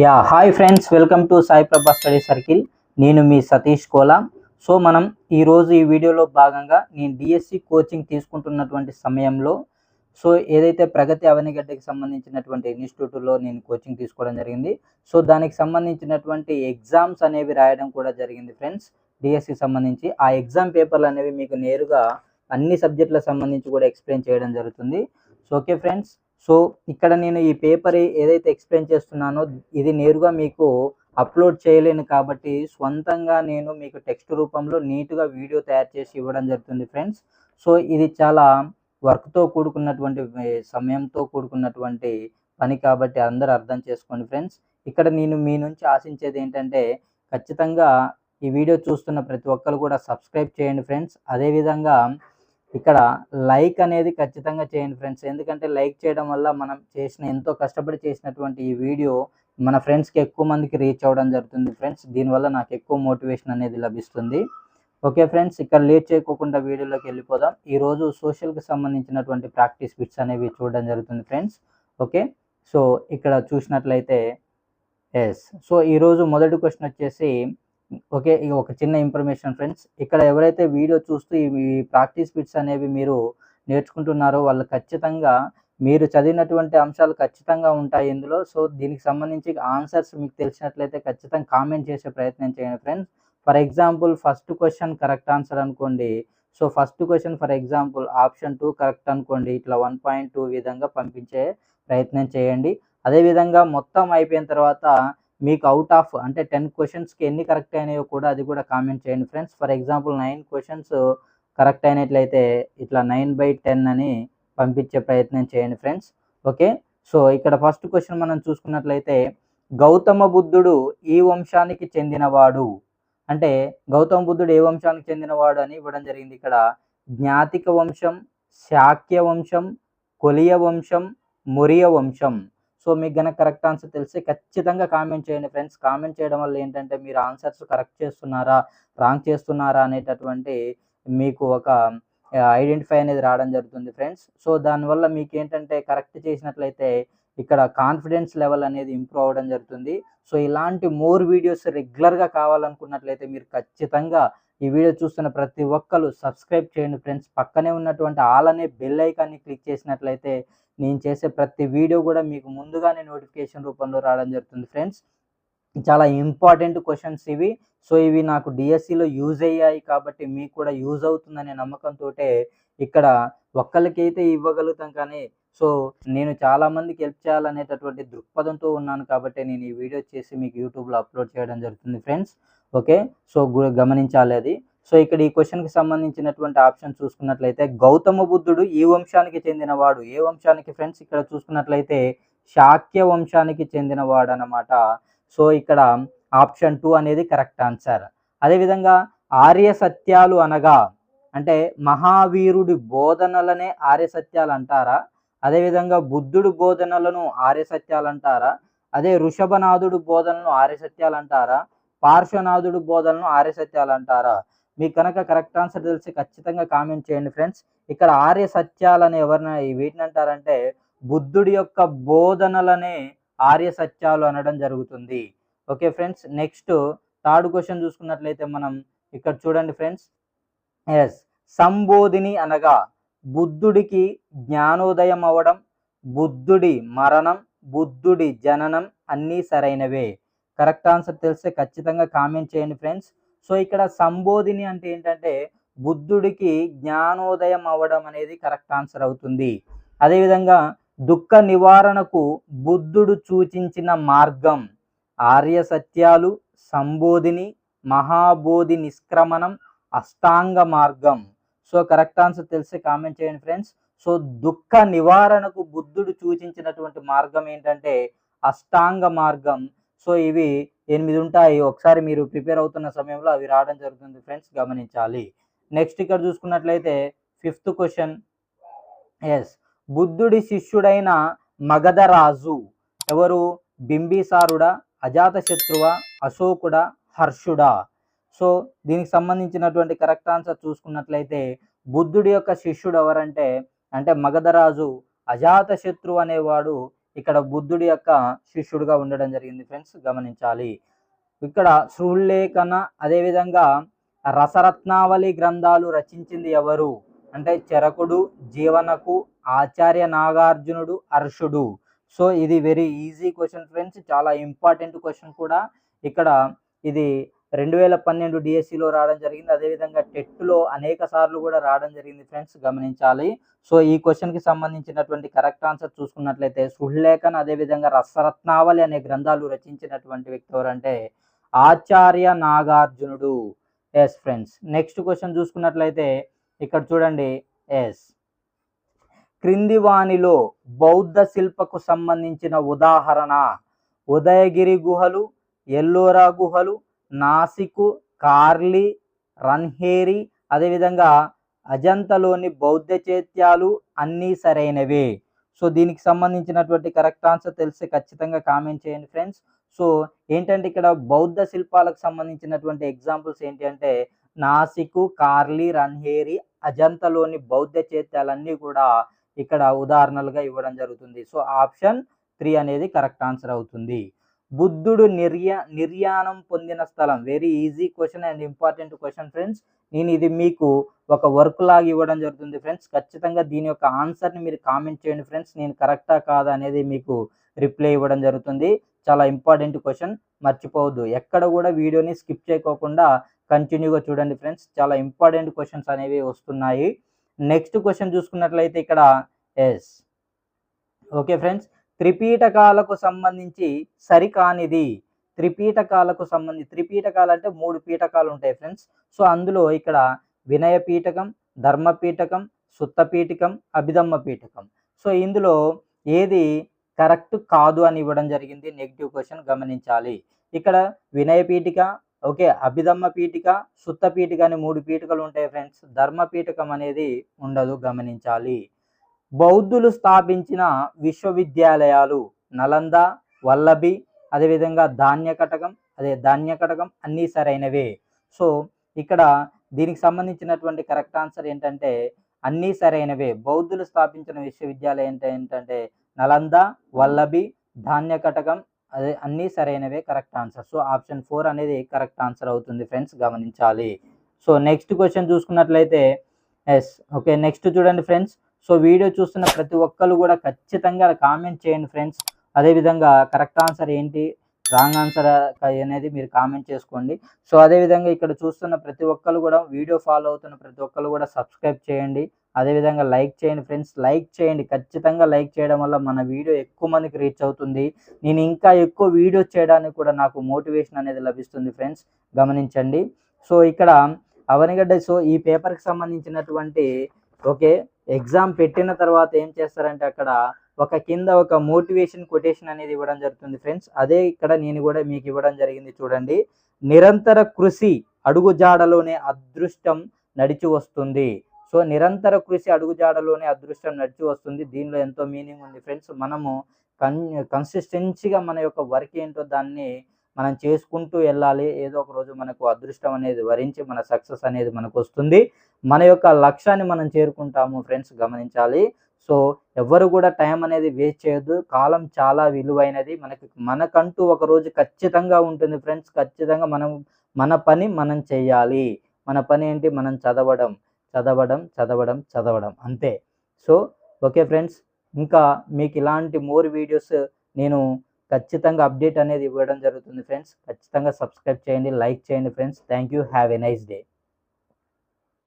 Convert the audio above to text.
Yeah hi friends welcome to Sai Prabha study circle. నేను మీ Satish Kola. So మనం ఈరోజు ఈ వీడియోలో భాగంగా నేను డిఎస్సి కోచింగ్ తీసుకుంటున్నటువంటి సమయంలో సో ఏదైతే ప్రగతి అవనిగడ్డకి సంబంధించినటువంటి ఇన్స్టిట్యూట్లో నేను కోచింగ్ తీసుకోవడం జరిగింది. సో దానికి సంబంధించినటువంటి ఎగ్జామ్స్ అనేవి రాయడం కూడా జరిగింది ఫ్రెండ్స్ డిఎస్సికి సంబంధించి. ఆ ఎగ్జామ్ పేపర్లు అనేవి మీకు నేరుగా అన్ని సబ్జెక్టులకు సంబంధించి కూడా ఎక్స్ప్లెయిన్ చేయడం జరుగుతుంది. సో ఓకే ఫ్రెండ్స్ సో ఇక్కడ నేను ఈ పేపర్ ఏదైతే ఎక్స్ప్లెయిన్ చేస్తున్నానో ఇది నేరుగా మీకు అప్లోడ్ చేయలేను కాబట్టి స్వంతంగా నేను మీకు టెక్స్ట్ రూపంలో నీట్గా వీడియో తయారు చేసి ఇవ్వడం జరుగుతుంది ఫ్రెండ్స్. సో ఇది చాలా వర్క్తో కూడుకున్నటువంటి సమయంతో కూడుకున్నటువంటి పని కాబట్టి అందరూ అర్థం చేసుకోండి ఫ్రెండ్స్. ఇక్కడ నేను మీ నుంచి ఆశించేది ఏంటంటే ఖచ్చితంగా ఈ వీడియో చూస్తున్న ప్రతి ఒక్కరు కూడా సబ్స్క్రైబ్ చేయండి ఫ్రెండ్స్. అదేవిధంగా ఇక్కడ లైక్ అనేది ఖచ్చితంగా చేయండి ఫ్రెండ్స్. ఎందుకంటే లైక్ చేయడం వల్ల మనం చేసిన ఎంతో కష్టపడి చేసినటువంటి ఈ వీడియో మన ఫ్రెండ్స్కి ఎక్కువ మందికి రీచ్ అవ్వడం జరుగుతుంది ఫ్రెండ్స్. దీనివల్ల నాకు ఎక్కువ మోటివేషన్ అనేది లభిస్తుంది. ఓకే ఫ్రెండ్స్ ఇక్కడ లేట్ చేయకోకుండా వీడియోలోకి వెళ్ళిపోదాం. ఈరోజు సోషల్కి సంబంధించినటువంటి ప్రాక్టీస్ బిట్స్ అనేవి చూడడం జరుగుతుంది ఫ్రెండ్స్. ఓకే సో ఇక్కడ చూసినట్లయితే ఎస్. సో ఈరోజు మొదటి క్వశ్చన్ వచ్చేసి ఓకే ఇక ఒక చిన్న ఇన్ఫర్మేషన్ ఫ్రెండ్స్. ఇక్కడ ఎవరైతే వీడియో చూస్తూ ఈ ప్రాక్టీస్ బిట్స్ అనేవి మీరు నేర్చుకుంటున్నారో వాళ్ళు ఖచ్చితంగా మీరు చదివినటువంటి అంశాలు ఖచ్చితంగా ఉంటాయి ఇందులో. సో దీనికి సంబంధించి ఆన్సర్స్ మీకు తెలిసినట్లయితే ఖచ్చితంగా కామెంట్ చేసే ప్రయత్నం చేయండి friends. For example first question correct answer అనుకోండి. So first question for example option two correct అనుకోండి. ఇట్లా వన్ పాయింట్ టూ విధంగా పంపించే ప్రయత్నం చేయండి. అదేవిధంగా మొత్తం అయిపోయిన తర్వాత మీకు అవుట్ ఆఫ్ అంటే టెన్ క్వశ్చన్స్కి ఎన్ని కరెక్ట్ అయినాయో కూడా అది కూడా కామెంట్ చేయండి friends for example nine questions correct అయినట్లయితే ఇట్లా నైన్ బై టెన్ అని పంపించే ప్రయత్నం చేయండి ఫ్రెండ్స్ ఓకే సో ఇక్కడ ఫస్ట్ క్వశ్చన్ మనం చూసుకున్నట్లయితే గౌతమ బుద్ధుడు ఈ వంశానికి చెందినవాడు. అంటే గౌతమ బుద్ధుడు ఏ వంశానికి చెందినవాడు అని ఇవ్వడం జరిగింది ఇక్కడ. జ్ఞాతిక వంశం శాక్య వంశం కొలియ వంశం మొరియ వంశం. సో మీకు గనక కరెక్ట్ ఆన్సర్ తెలిస్తే ఖచ్చితంగా కామెంట్ చేయండి ఫ్రెండ్స్. కామెంట్ చేయడం వల్ల ఏంటంటే మీరు ఆన్సర్స్ కరెక్ట్ చేస్తున్నారా రాంగ్ చేస్తున్నారా అనేటటువంటి మీకు ఒక ఐడెంటిఫై అనేది రావడం జరుగుతుంది ఫ్రెండ్స్. సో దానివల్ల మీకు ఏంటంటే కరెక్ట్ చేసినట్లయితే ఇక్కడ కాన్ఫిడెన్స్ లెవెల్ అనేది ఇంప్రూవ్ అవ్వడం జరుగుతుంది. సో ఇలాంటి మోర్ వీడియోస్ రెగ్యులర్గా కావాలనుకున్నట్లయితే మీరు ఖచ్చితంగా ఈ వీడియో చూస్తున్న ప్రతి ఒక్కరు సబ్స్క్రైబ్ చేయండి ఫ్రెండ్స్. పక్కనే ఉన్నటువంటి ఆల్ అనే బెల్ ఐకాన్ని క్లిక్ చేసినట్లయితే నేను చేసే ప్రతి వీడియో కూడా మీకు ముందుగానే నోటిఫికేషన్ రూపంలో రావడం జరుగుతుంది ఫ్రెండ్స్. చాలా ఇంపార్టెంట్ క్వశ్చన్స్ ఇవి. సో ఇవి నాకు డిఎస్సిలో యూజ్ అయ్యాయి కాబట్టి మీకు కూడా యూజ్ అవుతుందనే నమ్మకంతో ఇక్కడ ఒక్కరికైతే ఇవ్వగలుగుతాం కానీ సో నేను చాలా మందికి హెల్ప్ చేయాలనేటటువంటి దృక్పథంతో ఉన్నాను కాబట్టి నేను ఈ వీడియో చేసి మీకు యూట్యూబ్లో అప్లోడ్ చేయడం జరుగుతుంది ఫ్రెండ్స్. ఓకే? సో గమనించాలి అది. సో ఇక్కడ ఈ క్వశ్చన్కి సంబంధించినటువంటి ఆప్షన్ చూసుకున్నట్లయితే గౌతమ బుద్ధుడు ఈ వంశానికి చెందినవాడు. ఏ వంశానికి ఫ్రెండ్స్? ఇక్కడ చూసుకున్నట్లయితే శాక్య వంశానికి చెందినవాడు అన్నమాట సో ఇక్కడ ఆప్షన్ టూ అనేది కరెక్ట్ ఆన్సర్. అదేవిధంగా ఆర్య సత్యాలు అనగా అంటే మహావీరుడి బోధనలనే ఆర్య సత్యాలు అంటారా? అదేవిధంగా బుద్ధుడు బోధనలను ఆర్య సత్యాలు అంటారా? అదే ఋషభనాథుడు బోధనలను ఆర్య సత్యాలు అంటారా? పార్శ్వనాథుడు బోధనలను ఆర్య సత్యాలు అంటారా? మీకు కనుక కరెక్ట్ ఆన్సర్ తెలిసి ఖచ్చితంగా కామెంట్ చేయండి ఫ్రెండ్స్. ఇక్కడ ఆర్య సత్యాలని ఎవరిని వీటిని అంటారంటే బుద్ధుడి యొక్క బోధనలనే ఆర్య సత్యాలు అనడం జరుగుతుంది. Okay friends next third question చూసుకున్నట్లయితే మనం ఇక్కడ చూడండి ఫ్రెండ్స్. ఎస్ సంబోధిని అనగా బుద్ధుడికి జ్ఞానోదయం అవ్వడం బుద్ధుడి మరణం బుద్ధుడి జననం అన్నీ సరైనవే. కరెక్ట్ ఆన్సర్ తెలిస్తే ఖచ్చితంగా కామెంట్ చేయండి ఫ్రెండ్స్. సో ఇక్కడ సంబోధిని అంటే ఏంటంటే బుద్ధుడికి జ్ఞానోదయం అవ్వడం అనేది కరెక్ట్ ఆన్సర్ అవుతుంది. అదేవిధంగా దుఃఖ నివారణకు బుద్ధుడు సూచించిన మార్గం ఆర్య సత్యాలు సంబోధిని మహాబోధి నిష్క్రమణం అష్టాంగ మార్గం. సో కరెక్ట్ ఆన్సర్ తెలిస్తే కామెంట్ చేయండి ఫ్రెండ్స్. సో దుఃఖ నివారణకు బుద్ధుడు సూచించినటువంటి మార్గం ఏంటంటే అష్టాంగ మార్గం. సో ఇవి ఎనిమిది ఉంటాయి. ఒకసారి మీరు ప్రిపేర్ అవుతున్న సమయంలో అవి రావడం జరుగుతుంది ఫ్రెండ్స్ గమనించాలి. నెక్స్ట్ ఇక్కడ చూసుకున్నట్లయితే ఫిఫ్త్ క్వశ్చన్. ఎస్ బుద్ధుడి శిష్యుడైన మగధరాజు ఎవరు? బింబిసారుడా అజాతశత్రువ అశోకుడా హర్షుడా? సో దీనికి సంబంధించినటువంటి కరెక్ట్ ఆన్సర్ చూసుకున్నట్లయితే బుద్ధుడి యొక్క శిష్యుడు ఎవరంటే అంటే మగధరాజు అజాతశత్రు అనేవాడు ఇక్కడ బుద్ధుడి యొక్క శిష్యుడుగా ఉండడం జరిగింది ఫ్రెండ్స్ గమనించాలి. ఇక్కడ శృల్లేఖన అదేవిధంగా రసరత్నావళి గ్రంథాలు రచించింది ఎవరు? అంటే చెరకుడు జీవనకు ఆచార్య నాగార్జునుడు హర్షుడు సో ఇది వెరీ ఈజీ క్వశ్చన్ ఫ్రెండ్స్ చాలా ఇంపార్టెంట్ క్వశ్చన్ కూడా. ఇక్కడ ఇది రెండు వేల పన్నెండు డిఎస్సిలో రావడం జరిగింది. అదేవిధంగా టెట్లో అనేక సార్లు కూడా రావడం జరిగింది ఫ్రెండ్స్ గమనించాలి. సో ఈ క్వశ్చన్కి సంబంధించినటువంటి కరెక్ట్ ఆన్సర్ చూసుకున్నట్లయితే సుహ్లేఖన్ అదేవిధంగా రసరత్నావళి అనే గ్రంథాలు రచించినటువంటి వ్యక్తి ఎవరంటే ఆచార్య నాగార్జునుడు. ఎస్ ఫ్రెండ్స్ నెక్స్ట్ క్వశ్చన్ చూసుకున్నట్లయితే ఇక్కడ చూడండి. ఎస్ క్రింది వాణిలో బౌద్ధ శిల్పకు సంబంధించిన ఉదాహరణ. ఉదయగిరి గుహలు ఎల్లోరా గుహలు నాసికు కార్లీ రన్హేరి అదేవిధంగా అజంతలోని బౌద్ధ చైత్యాలు అన్నీ సరైనవే. సో దీనికి సంబంధించినటువంటి కరెక్ట్ ఆన్సర్ తెలిస్తే ఖచ్చితంగా కామెంట్ చేయండి ఫ్రెండ్స్. సో ఏంటంటే ఇక్కడ బౌద్ధ శిల్పాలకు సంబంధించినటువంటి ఎగ్జాంపుల్స్ ఏంటి అంటే నాసికు కార్లీ రన్హేరి అజంతలోని బౌద్ధ చైత్యాలన్నీ కూడా ఇక్కడ ఉదాహరణలుగా ఇవ్వడం జరుగుతుంది. సో ఆప్షన్ త్రీ అనేది కరెక్ట్ ఆన్సర్ అవుతుంది. బుద్ధుడు నిర్యా నిర్యాణం పొందిన స్థలం. Very easy question and important question friends నేను ఇది మీకు ఒక వర్క్ లాగా ఇవ్వడం జరుగుతుంది ఫ్రెండ్స్ ఖచ్చితంగా దీని యొక్క ఆన్సర్ని మీరు కామెంట్ చేయండి ఫ్రెండ్స్ నేను కరెక్టా కాదా అనేది మీకు రిప్లై ఇవ్వడం జరుగుతుంది. చాలా ఇంపార్టెంట్ క్వశ్చన్ మర్చిపోవద్దు. ఎక్కడ కూడా వీడియోని స్కిప్ చేయకోకుండా కంటిన్యూగా చూడండి ఫ్రెండ్స్ చాలా ఇంపార్టెంట్ క్వశ్చన్స్ అనేవి వస్తున్నాయి. నెక్స్ట్ క్వశ్చన్ చూసుకున్నట్లయితే ఇక్కడ ఎస్ ఓకే ఫ్రెండ్స్ త్రిపీఠకాలకు సంబంధించి సరికానిది. త్రిపీఠకాలకు సంబంధించి త్రిపీఠకాలు అంటే మూడు పీఠకాలు ఉంటాయి ఫ్రెండ్స్. సో అందులో ఇక్కడ వినయ పీఠకం ధర్మ పీఠకం సుత్త పీఠకం అభిధమ్మ పీఠకం సో ఇందులో ఏది కరెక్ట్ కాదు అని ఇవ్వడం జరిగింది. నెగిటివ్ క్వశ్చన్ గమనించాలి. ఇక్కడ వినయ పీఠిక ఓకే అభిధమ్మ పీఠిక సుత్త పీఠిక అని మూడు పీఠికలు ఉంటాయి ఫ్రెండ్స్. ధర్మ పీఠకం అనేది ఉండదు గమనించాలి. బౌద్ధులు స్థాపించిన విశ్వవిద్యాలయాలు నలంద వల్లభి అదేవిధంగా ధాన్యకటకం అదే ధాన్యకటకం అన్నీ సరైనవే. సో ఇక్కడ దీనికి సంబంధించినటువంటి కరెక్ట్ ఆన్సర్ ఏంటంటే అన్నీ సరైనవే. బౌద్ధులు స్థాపించిన విశ్వవిద్యాలయం ఏంటంటే నలంద వల్లభి ధాన్యకటకం అదే అన్నీ సరైనవే correct answer. So option four అనేది కరెక్ట్ ఆన్సర్ అవుతుంది ఫ్రెండ్స్ గమనించాలి. సో నెక్స్ట్ క్వశ్చన్ చూసుకున్నట్లయితే ఎస్ ఓకే నెక్స్ట్ చూడండి ఫ్రెండ్స్. సో వీడియో చూస్తున్న ప్రతి ఒక్కరు కూడా ఖచ్చితంగా కామెంట్ చేయండి ఫ్రెండ్స్ అదేవిధంగా కరెక్ట్ ఆన్సర్ ఏంటి రాంగ్ ఆన్సర్ అనేది మీరు కామెంట్ చేసుకోండి. సో అదేవిధంగా ఇక్కడ చూస్తున్న ప్రతి ఒక్కరు కూడా వీడియో ఫాలో అవుతున్న ప్రతి ఒక్కరు కూడా సబ్స్క్రైబ్ చేయండి. అదేవిధంగా లైక్ చేయండి ఫ్రెండ్స్ లైక్ చేయండి. ఖచ్చితంగా లైక్ చేయడం వల్ల మన వీడియో ఎక్కువ మందికి రీచ్ అవుతుంది. నేను ఇంకా ఎక్కువ వీడియోస్ చేయడానికి కూడా నాకు మోటివేషన్ అనేది లభిస్తుంది ఫ్రెండ్స్ గమనించండి. సో ఇక్కడ అవనిగడ్డ సో ఈ పేపర్కి సంబంధించినటువంటి ఓకే ఎగ్జామ్ పెట్టిన తర్వాత ఏం చేస్తారంటే అక్కడ ఒక కింద ఒక మోటివేషన్ కొటేషన్ అనేది ఇవ్వడం జరుగుతుంది ఫ్రెండ్స్. అదే ఇక్కడ నేను కూడా మీకు ఇవ్వడం జరిగింది చూడండి. నిరంతర కృషి అడుగుజాడలోనే అదృష్టం నడిచి వస్తుంది. సో నిరంతర కృషి అడుగుజాడలోనే అదృష్టం నడిచి వస్తుంది. దీనిలో ఎంతో మీనింగ్ ఉంది ఫ్రెండ్స్. మనము కన్ కన్సిస్టెన్సీగా మన యొక్క వర్క్ ఏంటో దాన్ని మనం చేసుకుంటూ వెళ్ళాలి. ఏదో ఒక రోజు మనకు అదృష్టం అనేది వరించి మన సక్సెస్ అనేది మనకు వస్తుంది. మన యొక్క లక్ష్యాన్ని మనం చేరుకుంటాము ఫ్రెండ్స్ గమనించాలి. సో ఎవరు కూడా టైం అనేది వేస్ట్ చేయొద్దు. కాలం చాలా విలువైనది. మనకి మనకంటూ ఒక రోజు ఖచ్చితంగా ఉంటుంది ఫ్రెండ్స్. ఖచ్చితంగా మనం మన పని మనం చేయాలి. మన పని ఏంటి? మనం చదవడం. చదవడం చదవడం చదవడం. అంతే. So okay friends. ఇంకా మీకు ఇలాంటి మోర్ వీడియోస్ నేను ఖచ్చితంగా అప్డేట్ అనేది ఇవ్వడం జరుగుతుంది ఫ్రెండ్స్. ఖచ్చితంగా సబ్స్క్రైబ్ చేయండి లైక్ చేయండి friends. Thank you. Have a nice day.